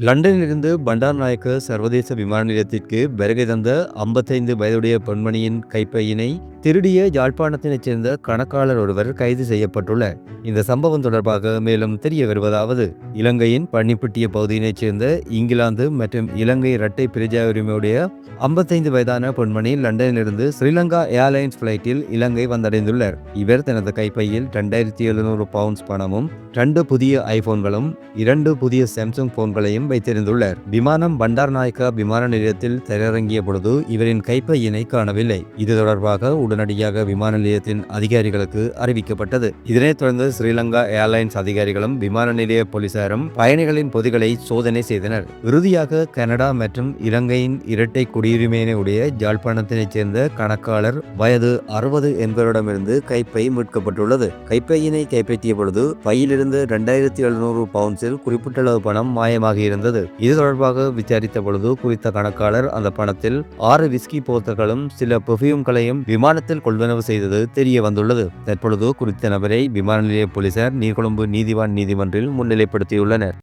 லண்டனிலிருந்து பண்டார் நாயக்க சர்வதேச விமான நிலையத்திற்கு வருகை தந்த ஐம்பத்தைந்து வயதுடைய பெண்மணியின் கைப்பையினை திருடிய யாழ்ப்பாணத்தினைச் சேர்ந்த கணக்காளர் ஒருவர் கைது செய்யப்பட்டுள்ளார் இந்த சம்பவம் தொடர்பாக மேலும் தெரிய வருவதாவது இலங்கையின் பன்னிப்பட்டிய பகுதியினைச் சேர்ந்த இங்கிலாந்து மற்றும் இலங்கை இரட்டை பிரஜா உரிமையுடைய ஐம்பத்தைந்து வயதான பெண்மணி லண்டனிலிருந்து ஸ்ரீலங்கா ஏர்லைன்ஸ் பிளைட்டில் இலங்கை வந்தடைந்துள்ளார். இவர் தனது கைப்பையில் ரெண்டாயிரத்தி எழுநூறு பவுண்ட்ஸ் பணமும் ரெண்டு புதிய ஐபோன்களும் இரண்டு புதிய சாம்சங் போன்களையும் வைத்திருந்துள்ளார். விமானம் பண்டார் நாயக்கா விமான நிலையத்தில் திரையிறங்கிய பொழுது இவரின் கைப்பையினை காணவில்லை. இது தொடர்பாக உடனடியாக விமான நிலையத்தின் அதிகாரிகளுக்கு அறிவிக்கப்பட்டது. இதனைத் தொடர்ந்து ஸ்ரீலங்கா ஏர்லைன்ஸ் அதிகாரிகளும் விமான நிலைய போலீசாரும் பயணிகளின் பொதிகளை சோதனை செய்தனர். இறுதியாக கனடா மற்றும் இலங்கையின் இரட்டை குடியுரிமையினுடைய ஜாழ்ப்பாணத்தினைச் சேர்ந்த கணக்காளர் வயது அறுபது என்பவரிடமிருந்து கைப்பை மீட்கப்பட்டுள்ளது. கைப்பையினை கைப்பற்றிய பொழுது பையிலிருந்து இரண்டாயிரத்தி எழுநூறு பவுண்ட்ஸில் குறிப்பிட்ட அளவு பணம் மாயமாகி இருந்தது. இது தொடர்பாக விசாரித்த பொழுது குறித்த கணக்காளர் அந்த பணத்தில் ஆறு விஸ்கி போத்தல்களும் சில பெர்ஃபியூம்களையும் விமானத்தில் கொள்வனவு செய்தது தெரிய வந்துள்ளது. தற்பொழுது குறித்த நபரை விமான நிலைய போலீசார் நீர்கொழும்பு நீதிவான் நீதிமன்றில் முன்னிலைப்படுத்தியுள்ளனர்.